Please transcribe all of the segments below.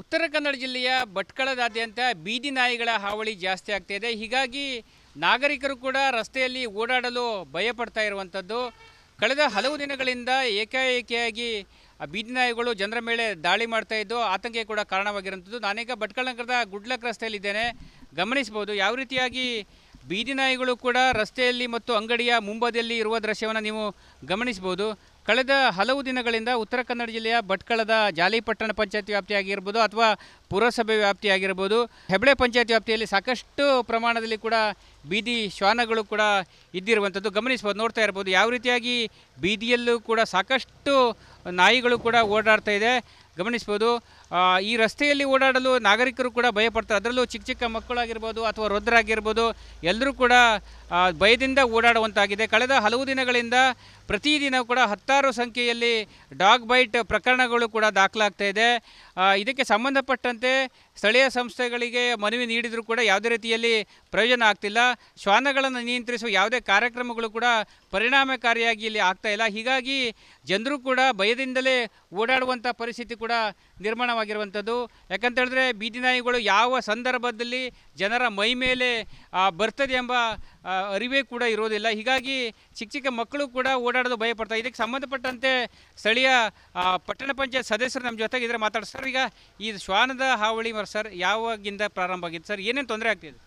ಉತ್ತರ ಕನ್ನಡ ಜಿಲ್ಲೆಯ ಭಟ್ಕಳದಾದ್ಯಂತ ಬೀದಿ ನಾಯಿಗಳ ಹಾವಳಿ ಜಾಸ್ತಿ ಆಗ್ತಾ ಇದೆ. ಹೀಗಾಗಿ ನಾಗರಿಕರು ಕೂಡ ರಸ್ತೆಯಲ್ಲಿ ಓಡಾಡಲು ಭಯಪಡ್ತಾ ಇರುವಂಥದ್ದು ಕಳೆದ ಹಲವು ದಿನಗಳಿಂದ ಏಕಾಏಕಿಯಾಗಿ ಬೀದಿ ನಾಯಿಗಳು ಜನರ ಮೇಲೆ ದಾಳಿ ಮಾಡ್ತಾ ಇದ್ದು ಆತಂಕ ಕೂಡ ಕಾರಣವಾಗಿರುವಂಥದ್ದು ನಾನೀಗ ಭಟ್ಕಳ ನಗರದ ಗುಡ್ಲಕ್ ರಸ್ತೆಯಲ್ಲಿದ್ದೇನೆ. ಗಮನಿಸಬಹುದು, ಯಾವ ರೀತಿಯಾಗಿ ಬೀದಿ ನಾಯಿಗಳು ಕೂಡ ರಸ್ತೆಯಲ್ಲಿ ಮತ್ತು ಅಂಗಡಿಯ ಮುಂಬದಿಯಲ್ಲಿ ಇರುವ ದೃಶ್ಯವನ್ನು ನೀವು ಗಮನಿಸ್ಬೋದು ಕಳೆದ ಹಲವು ದಿನಗಳಿಂದ ಉತ್ತರ ಕನ್ನಡ ಜಿಲ್ಲೆಯ ಭಟ್ಕಳದ ಜಾಲಿಪಟ್ಟಣ ಪಂಚಾಯತ್ ವ್ಯಾಪ್ತಿಯಾಗಿರ್ಬೋದು ಅಥವಾ ಪುರಸಭೆ ವ್ಯಾಪ್ತಿಯಾಗಿರ್ಬೋದು. ಹೆಬ್ಳೆ ಪಂಚಾಯತ್ ವ್ಯಾಪ್ತಿಯಲ್ಲಿ ಸಾಕಷ್ಟು ಪ್ರಮಾಣದಲ್ಲಿ ಕೂಡ ಬೀದಿ ಶ್ವಾನಗಳು ಕೂಡ ಇದ್ದಿರುವಂಥದ್ದು. ಗಮನಿಸ್ಬೋದು ನೋಡ್ತಾ ಇರ್ಬೋದು ಯಾವ ರೀತಿಯಾಗಿ ಬೀದಿಯಲ್ಲೂ ಕೂಡ ಸಾಕಷ್ಟು ನಾಯಿಗಳು ಕೂಡ ಓಡಾಡ್ತಾ ಇದೆ. ಗಮನಿಸ್ಬೋದು ಈ ರಸ್ತೆಯಲ್ಲಿ ಓಡಾಡಲು ನಾಗರಿಕರು ಕೂಡ ಭಯಪಡ್ತಾರೆ. ಅದರಲ್ಲೂ ಚಿಕ್ಕ ಚಿಕ್ಕ ಮಕ್ಕಳಾಗಿರ್ಬೋದು ಅಥವಾ ವೃದ್ಧರಾಗಿರ್ಬೋದು, ಎಲ್ಲರೂ ಕೂಡ ಭಯದಿಂದ ಓಡಾಡುವಂತಾಗಿದೆ. ಕಳೆದ ಹಲವು ದಿನಗಳಿಂದ ಪ್ರತಿದಿನ ಕೂಡ ಹತ್ತಾರು ಸಂಖ್ಯೆಯಲ್ಲಿ ಡಾಗ್ ಬೈಟ್ ಪ್ರಕರಣಗಳು ಕೂಡ ದಾಖಲಾಗ್ತಾ ಇದೆ. ಇದಕ್ಕೆ ಸಂಬಂಧಪಟ್ಟಂತೆ ಸ್ಥಳೀಯ ಸಂಸ್ಥೆಗಳಿಗೆ ಮನವಿ ನೀಡಿದರೂ ಕೂಡ ಯಾವುದೇ ರೀತಿಯಲ್ಲಿ ಪ್ರಯೋಜನ ಆಗ್ತಿಲ್ಲ. ಶ್ವಾನಗಳನ್ನು ನಿಯಂತ್ರಿಸುವ ಯಾವುದೇ ಕಾರ್ಯಕ್ರಮಗಳು ಕೂಡ ಪರಿಣಾಮಕಾರಿಯಾಗಿ ಇಲ್ಲಿ ಆಗ್ತಾ ಇಲ್ಲ. ಹೀಗಾಗಿ ಜನರು ಕೂಡ ಭಯದಿಂದಲೇ ಓಡಾಡುವಂಥ ಪರಿಸ್ಥಿತಿ ಕೂಡ ನಿರ್ಮಾಣವಾಗಿರುವಂಥದ್ದು ಯಾಕಂತ ಹೇಳಿದ್ರೆ ಬೀದಿ ನಾಯಿಗಳು ಯಾವ ಸಂದರ್ಭದಲ್ಲಿ ಜನರ ಮೈ ಮೇಲೆ ಬರ್ತದೆ ಎಂಬ ಅರಿವೇ ಕೂಡ ಇರೋದಿಲ್ಲ. ಹೀಗಾಗಿ ಚಿಕ್ಕ ಚಿಕ್ಕ ಮಕ್ಕಳು ಕೂಡ ಓಡಾಡೋದು ಭಯಪಡ್ತಾರೆ ಇದಕ್ಕೆ ಸಂಬಂಧಪಟ್ಟಂತೆ ಸ್ಥಳೀಯ ಪಟ್ಟಣ ಪಂಚಾಯತ್ ಸದಸ್ಯರು ನಮ್ಮ ಜೊತೆಗೆ ಇದ್ರೆ ಮಾತಾಡ್ತಾರೆ. ಸರ್, ಈಗ ಈ ಶ್ವಾನದ ಹಾವಳಿ ಸರ್, ಯಾವಾಗಿಂದ ಪ್ರಾರಂಭ ಆಗಿದೆ ಸರ್, ಏನೇನು ತೊಂದರೆ ಆಗ್ತಿದೆ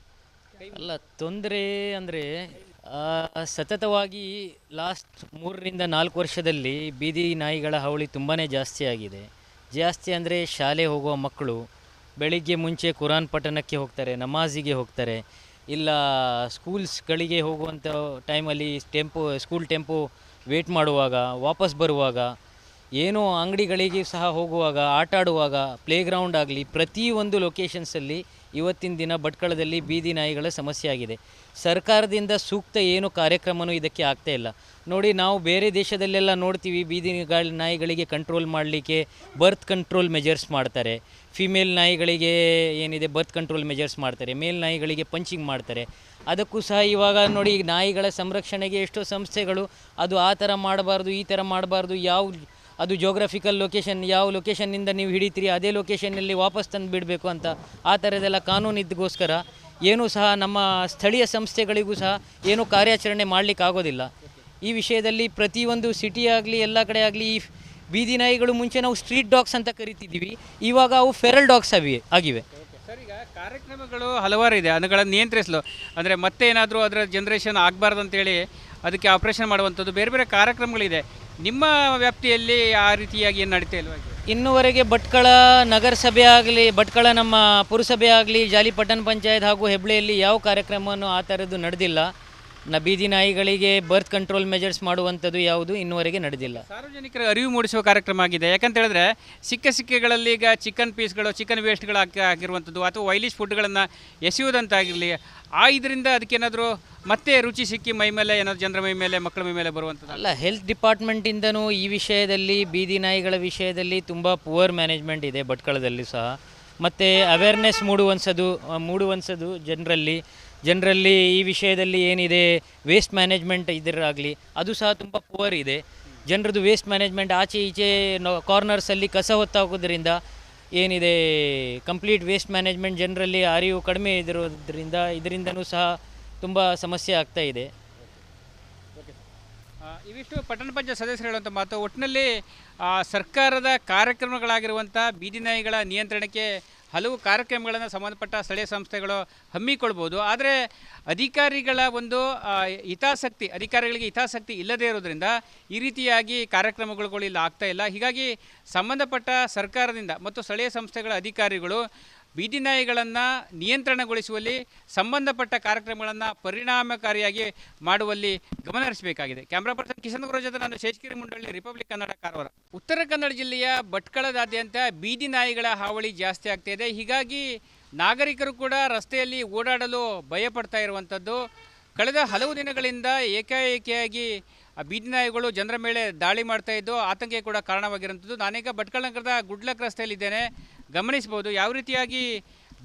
ಅಲ್ಲ, ತೊಂದರೆ ಅಂದರೆ ಸತತವಾಗಿ ಲಾಸ್ಟ್ ಮೂರರಿಂದ ನಾಲ್ಕು ವರ್ಷದಲ್ಲಿ ಬೀದಿ ನಾಯಿಗಳ ಹಾವಳಿ ತುಂಬಾ ಜಾಸ್ತಿ ಆಗಿದೆ. ಜಾಸ್ತಿ ಅಂದರೆ ಶಾಲೆ ಹೋಗುವ ಮಕ್ಕಳು ಬೆಳಿಗ್ಗೆ ಮುಂಚೆ ಕುರಾನ್ ಪಠಣಕ್ಕೆ ಹೋಗ್ತಾರೆ, ನಮಾಜಿಗೆ ಹೋಗ್ತಾರೆ, ಇಲ್ಲ ಸ್ಕೂಲ್ಸ್ಗಳಿಗೆ ಹೋಗುವಂಥ ಟೈಮಲ್ಲಿ ಟೆಂಪೋ ಸ್ಕೂಲ್ ಟೆಂಪೋ ವೇಟ್ ಮಾಡುವಾಗ, ವಾಪಸ್ ಬರುವಾಗ ಏನೋ ಅಂಗಡಿಗಳಿಗೆ ಸಹ ಹೋಗುವಾಗ ಆಟ ಆಡುವಾಗ ಪ್ಲೇಗ್ರೌಂಡ್ ಆಗಲಿ, ಪ್ರತಿಯೊಂದು ಲೊಕೇಶನ್ಸಲ್ಲಿ ಇವತ್ತಿನ ದಿನ ಭಟ್ಕಳದಲ್ಲಿ ಬೀದಿ ನಾಯಿಗಳ ಸಮಸ್ಯೆ ಆಗಿದೆ. ಸರ್ಕಾರದಿಂದ ಸೂಕ್ತ ಏನು ಕಾರ್ಯಕ್ರಮನೂ ಇದಕ್ಕೆ ಆಗ್ತಾ ಇಲ್ಲ. ನೋಡಿ, ನಾವು ಬೇರೆ ದೇಶದಲ್ಲೆಲ್ಲ ನೋಡ್ತೀವಿ, ಬೀದಿ ಗಾಳಿ ನಾಯಿಗಳಿಗೆ ಕಂಟ್ರೋಲ್ ಮಾಡಲಿಕ್ಕೆ ಬರ್ತ್ ಕಂಟ್ರೋಲ್ ಮೆಜರ್ಸ್ ಮಾಡ್ತಾರೆ. ಫಿಮೇಲ್ ನಾಯಿಗಳಿಗೆ ಏನಿದೆ ಬರ್ತ್ ಕಂಟ್ರೋಲ್ ಮೆಜರ್ಸ್ ಮಾಡ್ತಾರೆ. ಮೇಲ್ ನಾಯಿಗಳಿಗೆ ಪಂಚಿಂಗ್ ಮಾಡ್ತಾರೆ. ಅದಕ್ಕೂ ಸಹ ಇವಾಗ ನೋಡಿ, ನಾಯಿಗಳ ಸಂರಕ್ಷಣೆಗೆ ಎಷ್ಟೋ ಸಂಸ್ಥೆಗಳು ಅದು ಆ ಥರ ಮಾಡಬಾರ್ದು, ಈ ಥರ ಮಾಡಬಾರ್ದು, ಯಾವ ಅದು ಜೋಗ್ರಫಿಕಲ್ ಲೊಕೇಶನ್ ಯಾವ ಲೊಕೇಶನ್ನಿಂದ ನೀವು ಹಿಡಿತೀರಿ, ಅದೇ ಲೊಕೇಶನ್ನಲ್ಲಿ ವಾಪಸ್ ತಂದು ಬಿಡಬೇಕು ಅಂತ ಆ ಥರದ್ದೆಲ್ಲ ಕಾನೂನು ಇದ್ದಗೋಸ್ಕರ ಏನೂ ಸಹ ನಮ್ಮ ಸ್ಥಳೀಯ ಸಂಸ್ಥೆಗಳಿಗೂ ಸಹ ಏನೂ ಕಾರ್ಯಾಚರಣೆ ಮಾಡಲಿಕ್ಕಾಗೋದಿಲ್ಲ ಈ ವಿಷಯದಲ್ಲಿ ಪ್ರತಿಯೊಂದು ಸಿಟಿಯಾಗಲಿ ಎಲ್ಲ ಕಡೆ ಆಗಲಿ, ಈ ಬೀದಿ ನಾಯಿಗಳು ಮುಂಚೆ ನಾವು ಸ್ಟ್ರೀಟ್ ಡಾಗ್ಸ್ ಅಂತ ಕರಿತಿದ್ದೀವಿ, ಇವಾಗ ಅವು ಫೆರಲ್ ಡಾಗ್ಸ್ ಅವಿ, ಆಗಿವೆ. ಸರ್, ಈಗ ಕಾರ್ಯಕ್ರಮಗಳು ಹಲವಾರು ಇದೆ ಅದಗಳನ್ನು ನಿಯಂತ್ರಿಸಲು. ಅಂದರೆ ಮತ್ತೆ ಏನಾದರೂ ಅದರ ಜನ್ರೇಷನ್ ಆಗಬಾರ್ದು ಅಂತೇಳಿ ಅದಕ್ಕೆ ಆಪರೇಷನ್ ಮಾಡುವಂಥದ್ದು ಬೇರೆ ಬೇರೆ ಕಾರ್ಯಕ್ರಮಗಳಿದೆ. ನಿಮ್ಮ ವ್ಯಾಪ್ತಿಯಲ್ಲಿ ಆ ರೀತಿಯಾಗಿ ಏನು ನಡೀತಾ ಇಲ್ವಾ? ಇನ್ನುವರೆಗೆ ಭಟ್ಕಳ ನಗರಸಭೆ ಆಗಲಿ, ಭಟ್ಕಳ ನಮ್ಮ ಪುರಸಭೆ ಆಗಲಿ, ಜಾಲಿಪಟ್ಟಣ ಪಂಚಾಯತ್ ಹಾಗೂ ಹೆಬ್ಳಿಯಲ್ಲಿ ಯಾವ ಕಾರ್ಯಕ್ರಮವನ್ನು ಆ ಥರದ್ದು ನಡೆದಿಲ್ಲ ನ ಬೀದಿ ನಾಯಿಗಳಿಗೆ ಬರ್ತ್ ಕಂಟ್ರೋಲ್ ಮೆಜರ್ಸ್ ಮಾಡುವಂಥದ್ದು ಯಾವುದು ಇನ್ನುವರೆಗೆ ನಡೆದಿಲ್ಲ. ಸಾರ್ವಜನಿಕರ ಅರಿವು ಮೂಡಿಸುವ ಕಾರ್ಯಕ್ರಮ ಆಗಿದೆ. ಯಾಕಂತ ಹೇಳಿದ್ರೆ ಸಿಕ್ಕ ಸಿಕ್ಕೆಗಳಲ್ಲಿ ಈಗ ಚಿಕನ್ ಪೀಸ್ಗಳು ಚಿಕನ್ ವೇಸ್ಟ್ಗಳು ಹಾಕಿ ಹಾಕಿರುವಂಥದ್ದು ಅಥವಾ ವೈಲಿಶ್ ಫುಡ್ಗಳನ್ನು ಎಸೆಯುವುದಂತಾಗಿರಲಿ ಆ ಇದರಿಂದ ಅದಕ್ಕೇನಾದರೂ ಮತ್ತೆ ರುಚಿ ಸಿಕ್ಕಿ ಮೈ ಮೇಲೆ ಏನಾದರೂ ಜನರ ಮೈ ಮೇಲೆ ಮಕ್ಕಳ ಮೈ ಮೇಲೆ ಬರುವಂಥದ್ದು? ಅಲ್ಲ ಹೆಲ್ತ್ ಡಿಪಾರ್ಟ್ಮೆಂಟಿಂದನೂ ಈ ವಿಷಯದಲ್ಲಿ ಬೀದಿ ನಾಯಿಗಳ ವಿಷಯದಲ್ಲಿ ತುಂಬ ಪುವರ್ ಮ್ಯಾನೇಜ್ಮೆಂಟ್ ಇದೆ ಭಟ್ಕಳದಲ್ಲಿ ಸಹ. ಮತ್ತು ಅವೇರ್ನೆಸ್ ಮೂಡುವಂಥದ್ದು ಮೂಡುವಂಥದ್ದು ಜನರಲ್ಲಿ ಜನರಲ್ಲಿ ಈ ವಿಷಯದಲ್ಲಿ ಏನಿದೆ ವೇಸ್ಟ್ ಮ್ಯಾನೇಜ್ಮೆಂಟ್ ಇದರಾಗಲಿ ಅದು ಸಹ ತುಂಬ ಪುವರ್ ಇದೆ. ಜನರದು ವೇಸ್ಟ್ ಮ್ಯಾನೇಜ್ಮೆಂಟ್ ಆಚೆ ಈಚೆ ಕಾರ್ನರ್ಸಲ್ಲಿ ಕಸ ಹೊತ್ತಾಗೋದ್ರಿಂದ ಏನಿದೆ ಕಂಪ್ಲೀಟ್ ವೇಸ್ಟ್ ಮ್ಯಾನೇಜ್ಮೆಂಟ್ ಜನರಲ್ಲಿ ಅರಿವು ಕಡಿಮೆ ಇದಿರೋದ್ರಿಂದ ಇದರಿಂದನೂ ಸಹ ತುಂಬ ಸಮಸ್ಯೆ ಆಗ್ತಾ ಇದೆ. ಇವಿಷ್ಟು ಪಟ್ಟಣ ಪಂಚಾಯತ್ ಸದಸ್ಯರು ಹೇಳುವಂಥ ಮಾತು ಒಟ್ಟಿನಲ್ಲಿ ಸರ್ಕಾರದ ಕಾರ್ಯಕ್ರಮಗಳಾಗಿರುವಂಥ ಬೀದಿ ನಾಯಿಗಳ ನಿಯಂತ್ರಣಕ್ಕೆ ಹಲವು ಕಾರ್ಯಕ್ರಮಗಳನ್ನು ಸಂಬಂಧಪಟ್ಟ ಸ್ಥಳೀಯ ಸಂಸ್ಥೆಗಳು ಹಮ್ಮಿಕೊಳ್ಬೋದು. ಆದರೆ ಅಧಿಕಾರಿಗಳ ಒಂದು ಹಿತಾಸಕ್ತಿ, ಅಧಿಕಾರಿಗಳಿಗೆ ಹಿತಾಸಕ್ತಿ ಇಲ್ಲದೇ ಇರೋದ್ರಿಂದ ಈ ರೀತಿಯಾಗಿ ಕಾರ್ಯಕ್ರಮಗಳು ಇಲ್ಲಿ ಆಗ್ತಾ ಇಲ್ಲ. ಹೀಗಾಗಿ ಸಂಬಂಧಪಟ್ಟ ಸರ್ಕಾರದಿಂದ ಮತ್ತು ಸ್ಥಳೀಯ ಸಂಸ್ಥೆಗಳ ಅಧಿಕಾರಿಗಳು ಬೀದಿ ನಾಯಿಗಳನ್ನು ನಿಯಂತ್ರಣಗೊಳಿಸುವಲ್ಲಿ ಸಂಬಂಧಪಟ್ಟ ಕಾರ್ಯಕ್ರಮಗಳನ್ನು ಪರಿಣಾಮಕಾರಿಯಾಗಿ ಮಾಡುವಲ್ಲಿ ಗಮನ ಹರಿಸಬೇಕಾಗಿದೆ. ಕ್ಯಾಮ್ರಾ ಪರ್ಸನ್ ಕಿಶನ್ ಗುರು ಜೊತೆ ನಾನು ಶೇಷಗಿರಿ ಮುಂಡಳ್ಳಿ, ರಿಪಬ್ಲಿಕ್ ಕನ್ನಡ ಕಾರವಾರ. ಉತ್ತರ ಕನ್ನಡ ಜಿಲ್ಲೆಯ ಭಟ್ಕಳದಾದ್ಯಂತ ಬೀದಿ ನಾಯಿಗಳ ಹಾವಳಿ ಜಾಸ್ತಿ ಆಗ್ತಾ ಇದೆ. ಹೀಗಾಗಿ ನಾಗರಿಕರು ಕೂಡ ರಸ್ತೆಯಲ್ಲಿ ಓಡಾಡಲು ಭಯಪಡ್ತಾ ಇರುವಂಥದ್ದು. ಕಳೆದ ಹಲವು ದಿನಗಳಿಂದ ಏಕಾಏಕಿಯಾಗಿ ಬೀದಿ ನಾಯಿಗಳು ಜನರ ಮೇಲೆ ದಾಳಿ ಮಾಡ್ತಾ ಇದ್ದು ಆತಂಕ ಕೂಡ ಕಾರಣವಾಗಿರುವಂಥದ್ದು. ನಾನೀಗ ಭಟ್ಕಳ ನಗರದ ಗುಡ್ಲಕ್ ರಸ್ತೆಯಲ್ಲಿದ್ದೇನೆ. ಗಮನಿಸ್ಬೋದು ಯಾವ ರೀತಿಯಾಗಿ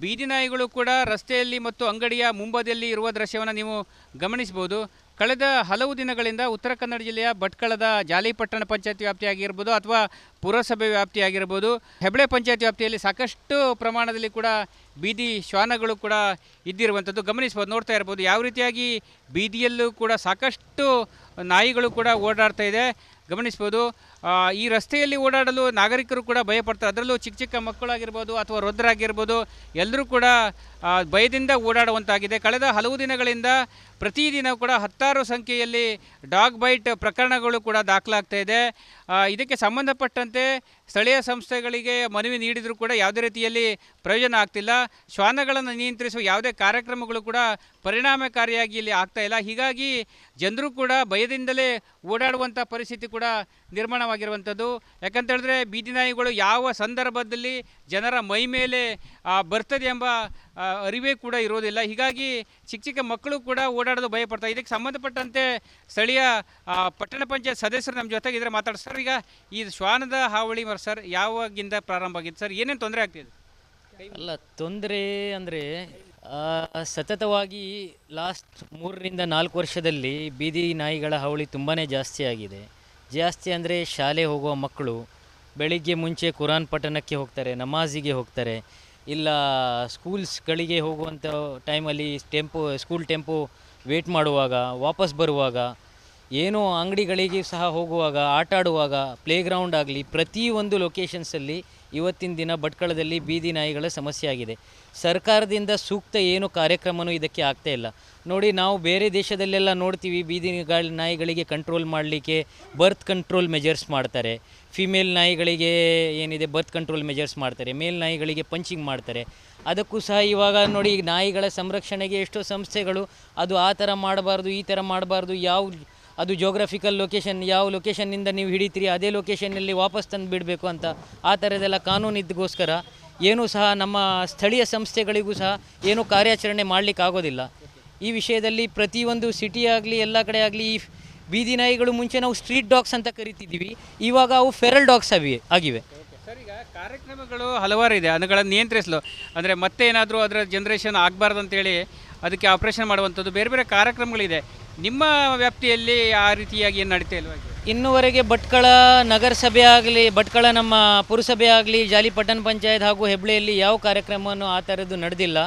ಬೀದಿ ನಾಯಿಗಳು ಕೂಡ ರಸ್ತೆಯಲ್ಲಿ ಮತ್ತು ಅಂಗಡಿಯ ಮುಂಬದಿಯಲ್ಲಿ ಇರುವ ದೃಶ್ಯವನ್ನು ನೀವು ಗಮನಿಸಬಹುದು. ಕಳೆದ ಹಲವು ದಿನಗಳಿಂದ ಉತ್ತರ ಕನ್ನಡ ಜಿಲ್ಲೆಯ ಭಟ್ಕಳದ ಜಾಲಿಪಟ್ಟಣ ಪಂಚಾಯತ್ ವ್ಯಾಪ್ತಿಯಾಗಿರ್ಬೋದು ಅಥವಾ ಪುರಸಭೆ ವ್ಯಾಪ್ತಿಯಾಗಿರ್ಬೋದು. ಹೆಬ್ಳೆ ಪಂಚಾಯತ್ ವ್ಯಾಪ್ತಿಯಲ್ಲಿ ಸಾಕಷ್ಟು ಪ್ರಮಾಣದಲ್ಲಿ ಕೂಡ ಬೀದಿ ಶ್ವಾನಗಳು ಕೂಡ ಇದ್ದಿರುವಂಥದ್ದು. ಗಮನಿಸ್ಬೋದು ನೋಡ್ತಾ ಇರ್ಬೋದು ಯಾವ ರೀತಿಯಾಗಿ ಬೀದಿಯಲ್ಲೂ ಕೂಡ ಸಾಕಷ್ಟು ನಾಯಿಗಳು ಕೂಡ ಓಡಾಡ್ತಾ ಇದೆ. ಗಮನಿಸ್ಬೋದು ಈ ರಸ್ತೆಯಲ್ಲಿ ಓಡಾಡಲು ನಾಗರಿಕರು ಕೂಡ ಭಯಪಡ್ತಾರೆ. ಅದರಲ್ಲೂ ಚಿಕ್ಕ ಚಿಕ್ಕ ಮಕ್ಕಳಾಗಿರ್ಬೋದು ಅಥವಾ ವೃದ್ಧರಾಗಿರ್ಬೋದು, ಎಲ್ಲರೂ ಕೂಡ ಭಯದಿಂದ ಓಡಾಡುವಂತಾಗಿದೆ. ಕಳೆದ ಹಲವು ದಿನಗಳಿಂದ ಪ್ರತಿದಿನ ಕೂಡ ಹತ್ತಾರು ಸಂಖ್ಯೆಯಲ್ಲಿ ಡಾಗ್ ಬೈಟ್ ಪ್ರಕರಣಗಳು ಕೂಡ ದಾಖಲಾಗ್ತಾ ಇದೆ. ಇದಕ್ಕೆ ಸಂಬಂಧಪಟ್ಟಂತೆ ಸ್ಥಳೀಯ ಸಂಸ್ಥೆಗಳಿಗೆ ಮನವಿ ನೀಡಿದರೂ ಕೂಡ ಯಾವುದೇ ರೀತಿಯಲ್ಲಿ ಪ್ರಯೋಜನ ಆಗ್ತಿಲ್ಲ. ಶ್ವಾನಗಳನ್ನು ನಿಯಂತ್ರಿಸುವ ಯಾವುದೇ ಕಾರ್ಯಕ್ರಮಗಳು ಕೂಡ ಪರಿಣಾಮಕಾರಿಯಾಗಿ ಇಲ್ಲಿ ಆಗ್ತಾ ಇಲ್ಲ. ಹೀಗಾಗಿ ಜನರು ಕೂಡ ಭಯದಿಂದಲೇ ಓಡಾಡುವಂಥ ಪರಿಸ್ಥಿತಿ ಕೂಡ ನಿರ್ಮಾಣವಾಗಿರುವಂಥದ್ದು ಯಾಕಂತ ಹೇಳಿದ್ರೆ ಬೀದಿ ನಾಯಿಗಳು ಯಾವ ಸಂದರ್ಭದಲ್ಲಿ ಜನರ ಮೈ ಮೇಲೆ ಬರ್ತದೆ ಎಂಬ ಅರಿವೇ ಕೂಡ ಇರೋದಿಲ್ಲ. ಹೀಗಾಗಿ ಚಿಕ್ಕ ಚಿಕ್ಕ ಮಕ್ಕಳು ಕೂಡ ಓಡಾಡೋದು ಭಯಪಡ್ತಾರೆ ಇದಕ್ಕೆ ಸಂಬಂಧಪಟ್ಟಂತೆ ಸ್ಥಳೀಯ ಪಟ್ಟಣ ಪಂಚಾಯತ್ ಸದಸ್ಯರು ನಮ್ಮ ಜೊತೆಗೆ ಇದ್ರೆ ಮಾತಾಡ್ತಾರೆ. ಸರ್, ಈಗ ಈ ಶ್ವಾನದ ಹಾವಳಿ ಮರ, ಸರ್, ಯಾವಾಗಿಂದ ಪ್ರಾರಂಭ ಆಗಿದೆ ಸರ್, ಏನೇನು ತೊಂದರೆ ಆಗ್ತಿದೆ ಅಲ್ಲ, ತೊಂದರೆ ಅಂದರೆ ಸತತವಾಗಿ ಲಾಸ್ಟ್ ಮೂರರಿಂದ ನಾಲ್ಕು ವರ್ಷದಲ್ಲಿ ಬೀದಿ ನಾಯಿಗಳ ಹಾವಳಿ ತುಂಬಾ ಜಾಸ್ತಿ ಆಗಿದೆ. ಜಾಸ್ತಿ ಅಂದರೆ ಶಾಲೆ ಹೋಗುವ ಮಕ್ಕಳು ಬೆಳಿಗ್ಗೆ ಮುಂಚೆ ಕುರಾನ್ ಪಠಣಕ್ಕೆ ಹೋಗ್ತಾರೆ, ನಮಾಜಿಗೆ ಹೋಗ್ತಾರೆ, ಇಲ್ಲ ಸ್ಕೂಲ್ಸ್ಗಳಿಗೆ ಹೋಗುವಂಥ ಟೈಮಲ್ಲಿ ಟೆಂಪೋ ಸ್ಕೂಲ್ ಟೆಂಪೋ ವೇಟ್ ಮಾಡುವಾಗ, ವಾಪಸ್ ಬರುವಾಗ, ಏನೋ ಅಂಗಡಿಗಳಿಗೆ ಸಹ ಹೋಗುವಾಗ ಆಟ ಆಡುವಾಗ ಪ್ಲೇಗ್ರೌಂಡ್ ಆಗಲಿ, ಪ್ರತಿಯೊಂದು ಲೊಕೇಶನ್ಸಲ್ಲಿ ಇವತ್ತಿನ ದಿನ ಭಟ್ಕಳದಲ್ಲಿ ಬೀದಿ ನಾಯಿಗಳ ಸಮಸ್ಯೆ ಆಗಿದೆ ಸರ್ಕಾರದಿಂದ ಸೂಕ್ತ ಏನು ಕಾರ್ಯಕ್ರಮನೂ ಇದಕ್ಕೆ ಆಗ್ತಾ ಇಲ್ಲ. ನೋಡಿ, ನಾವು ಬೇರೆ ದೇಶದಲ್ಲೆಲ್ಲ ನೋಡ್ತೀವಿ, ಬೀದಿ ಗಾಳಿ ನಾಯಿಗಳಿಗೆ ಕಂಟ್ರೋಲ್ ಮಾಡಲಿಕ್ಕೆ ಬರ್ತ್ ಕಂಟ್ರೋಲ್ ಮೆಜರ್ಸ್ ಮಾಡ್ತಾರೆ. ಫಿಮೇಲ್ ನಾಯಿಗಳಿಗೆ ಏನಿದೆ ಬರ್ತ್ ಕಂಟ್ರೋಲ್ ಮೆಜರ್ಸ್ ಮಾಡ್ತಾರೆ. ಮೇಲ್ ನಾಯಿಗಳಿಗೆ ಪಂಚಿಂಗ್ ಮಾಡ್ತಾರೆ. ಅದಕ್ಕೂ ಸಹ ಇವಾಗ ನೋಡಿ ನಾಯಿಗಳ ಸಂರಕ್ಷಣೆಗೆ ಎಷ್ಟೋ ಸಂಸ್ಥೆಗಳು ಅದು ಆ ಥರ ಮಾಡಬಾರ್ದು, ಈ ಥರ ಮಾಡಬಾರ್ದು, ಯಾವ ಅದು ಜೋಗ್ರಫಿಕಲ್ ಲೊಕೇಶನ್ ಯಾವ ಲೊಕೇಶನ್ನಿಂದ ನೀವು ಹಿಡಿತೀರಿ, ಅದೇ ಲೊಕೇಶನ್ನಲ್ಲಿ ವಾಪಸ್ ತಂದು ಬಿಡಬೇಕು ಅಂತ ಆ ಥರದ್ದೆಲ್ಲ ಕಾನೂನು ಇದ್ದಗೋಸ್ಕರ ಏನೂ ಸಹ ನಮ್ಮ ಸ್ಥಳೀಯ ಸಂಸ್ಥೆಗಳಿಗೂ ಸಹ ಏನೂ ಕಾರ್ಯಾಚರಣೆ ಮಾಡಲಿಕ್ಕೆ ಆಗೋದಿಲ್ಲ. ಈ ವಿಷಯದಲ್ಲಿ ಪ್ರತಿಯೊಂದು ಸಿಟಿಯಾಗಲಿ ಎಲ್ಲ ಕಡೆ ಆಗಲಿ, ಈ ಬೀದಿ ನಾಯಿಗಳು ಮುಂಚೆ ನಾವು ಸ್ಟ್ರೀಟ್ ಡಾಗ್ಸ್ ಅಂತ ಕರಿತಿದ್ದೀವಿ, ಇವಾಗ ಅವು ಫೆರಲ್ ಡಾಗ್ಸ್ ಅವಿ, ಆಗಿವೆ. ಸರ್, ಈಗ ಕಾರ್ಯಕ್ರಮಗಳು ಹಲವಾರು ಇದೆ ಅದುಗಳನ್ನು ನಿಯಂತ್ರಿಸಲು. ಅಂದರೆ ಮತ್ತೆ ಏನಾದರೂ ಅದರ ಜನ್ರೇಷನ್ ಆಗಬಾರ್ದು ಅಂತೇಳಿ ಅದಕ್ಕೆ ಆಪ್ರೇಷನ್ ಮಾಡುವಂಥದ್ದು ಬೇರೆ ಬೇರೆ ಕಾರ್ಯಕ್ರಮಗಳಿದೆ ನಿಮ್ಮ ವ್ಯಾಪ್ತಿಯಲ್ಲಿ ಆ ರೀತಿಯಾಗಿ ಏನು ನಡೀತಾ ಇಲ್ವಾ? ಇನ್ನುವರೆಗೆ ಭಟ್ಕಳ ನಗರಸಭೆ ಆಗಲಿ, ಭಟ್ಕಳ ನಮ್ಮ ಪುರಸಭೆ ಆಗಲಿ ಜಾಲಿಪಟ್ಟಣ ಪಂಚಾಯತ್ ಹಾಗೂ ಹೆಬ್ಳಿಯಲ್ಲಿ ಯಾವ ಕಾರ್ಯಕ್ರಮವನ್ನು ಆ ಥರದ್ದು ನಡೆದಿಲ್ಲ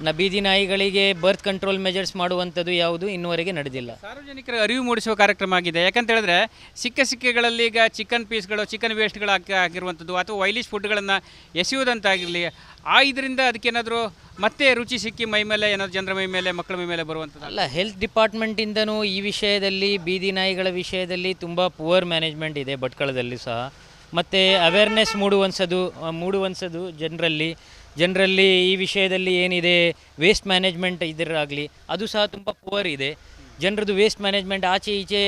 ನ ಬೀದಿ ನಾಯಿಗಳಿಗೆ ಬರ್ತ್ ಕಂಟ್ರೋಲ್ ಮೆಜರ್ಸ್ ಮಾಡುವಂಥದ್ದು ಯಾವುದು ಇನ್ನುವರೆಗೆ ನಡೆದಿಲ್ಲ. ಸಾರ್ವಜನಿಕರ ಅರಿವು ಮೂಡಿಸುವ ಕಾರ್ಯಕ್ರಮ ಆಗಿದೆ. ಯಾಕಂತ ಹೇಳಿದ್ರೆ ಸಿಕ್ಕ ಸಿಕ್ಕೆಗಳಲ್ಲಿ ಈಗ ಚಿಕನ್ ಪೀಸ್ಗಳು ಚಿಕನ್ ವೇಸ್ಟ್ಗಳು ಹಾಕಿ ಆಗಿರುವಂಥದ್ದು ಅಥವಾ ವೈಲಿಶ್ ಫುಡ್ಗಳನ್ನು ಎಸೆಯುವುದಂತಾಗಿರಲಿ ಆ ಇದರಿಂದ ಅದಕ್ಕೇನಾದರೂ ಮತ್ತೆ ರುಚಿ ಸಿಕ್ಕಿ ಮೈ ಮೇಲೆ ಏನಾದರೂ ಜನರ ಮೈ ಮೇಲೆ ಮಕ್ಕಳ ಮೈ ಮೇಲೆ ಬರುವಂಥದ್ದು? ಅಲ್ಲ ಹೆಲ್ತ್ ಡಿಪಾರ್ಟ್ಮೆಂಟಿಂದನೂ ಈ ವಿಷಯದಲ್ಲಿ ಬೀದಿ ನಾಯಿಗಳ ವಿಷಯದಲ್ಲಿ ತುಂಬ ಪುವರ್ ಮ್ಯಾನೇಜ್ಮೆಂಟ್ ಇದೆ ಭಟ್ಕಳದಲ್ಲಿ ಸಹ. ಮತ್ತು ಅವೇರ್ನೆಸ್ ಮೂಡುವಂಥದ್ದು ಮೂಡುವಂಥದ್ದು ಜನರಲ್ಲಿ ಜನರಲ್ಲಿ ಈ ವಿಷಯದಲ್ಲಿ ಏನಿದೆ ವೇಸ್ಟ್ ಮ್ಯಾನೇಜ್ಮೆಂಟ್ ಇದರಾಗಲಿ ಅದು ಸಹ ತುಂಬ ಪುವರ್ ಇದೆ. ಜನರದ್ದು ವೇಸ್ಟ್ ಮ್ಯಾನೇಜ್ಮೆಂಟ್ ಆಚೆ ಈಚೆ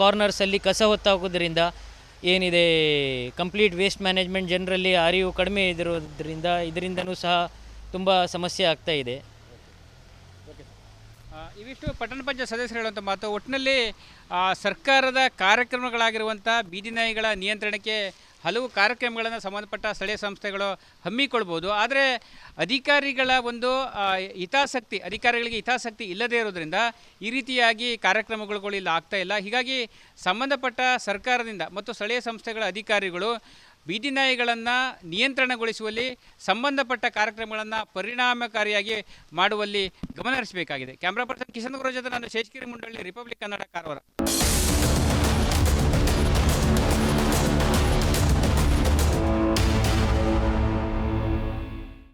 ಕಾರ್ನರ್ಸಲ್ಲಿ ಕಸ ಹೊತ್ತಾಗೋದ್ರಿಂದ ಏನಿದೆ ಕಂಪ್ಲೀಟ್ ವೇಸ್ಟ್ ಮ್ಯಾನೇಜ್ಮೆಂಟ್ ಜನರಲ್ಲಿ ಅರಿವು ಕಡಿಮೆ ಇದಿರೋದ್ರಿಂದ ಇದರಿಂದನೂ ಸಹ ತುಂಬ ಸಮಸ್ಯೆ ಆಗ್ತಾ ಇದೆ. ಇವಿಷ್ಟು ಪಟ್ಟಣ ಪಂಚಾಯತ್ ಸದಸ್ಯರು ಹೇಳುವಂಥ ಮಾತು ಒಟ್ಟಿನಲ್ಲಿ ಸರ್ಕಾರದ ಕಾರ್ಯಕ್ರಮಗಳಾಗಿರುವಂಥ ಬೀದಿ ನಾಯಿಗಳ ನಿಯಂತ್ರಣಕ್ಕೆ ಹಲವು ಕಾರ್ಯಕ್ರಮಗಳನ್ನು ಸಂಬಂಧಪಟ್ಟ ಸ್ಥಳೀಯ ಸಂಸ್ಥೆಗಳು ಹಮ್ಮಿಕೊಳ್ಬೋದು. ಆದರೆ ಅಧಿಕಾರಿಗಳ ಒಂದು ಹಿತಾಸಕ್ತಿ, ಅಧಿಕಾರಿಗಳಿಗೆ ಹಿತಾಸಕ್ತಿ ಇಲ್ಲದೇ ಇರೋದ್ರಿಂದ ಈ ರೀತಿಯಾಗಿ ಕಾರ್ಯಕ್ರಮಗಳು ಇಲ್ಲಿ ಆಗ್ತಾ ಇಲ್ಲ. ಹೀಗಾಗಿ ಸಂಬಂಧಪಟ್ಟ ಸರ್ಕಾರದಿಂದ ಮತ್ತು ಸ್ಥಳೀಯ ಸಂಸ್ಥೆಗಳ ಅಧಿಕಾರಿಗಳು ಬೀದಿ ನಾಯಿಗಳನ್ನು ನಿಯಂತ್ರಣಗೊಳಿಸುವಲ್ಲಿ, ಸಂಬಂಧಪಟ್ಟ ಕಾರ್ಯಕ್ರಮಗಳನ್ನು ಪರಿಣಾಮಕಾರಿಯಾಗಿ ಮಾಡುವಲ್ಲಿ ಗಮನಹರಿಸಬೇಕಾಗಿದೆ ಕ್ಯಾಮ್ರಾ ಪರ್ಸನ್ ಕಿಶನ್ ಗುರು ಜೊತೆ ನಾನು ಶೇಷಗಿರಿ ಮುಂಡಳ್ಳಿ, ರಿಪಬ್ಲಿಕ್ ಕನ್ನಡ ಕಾರವಾರ.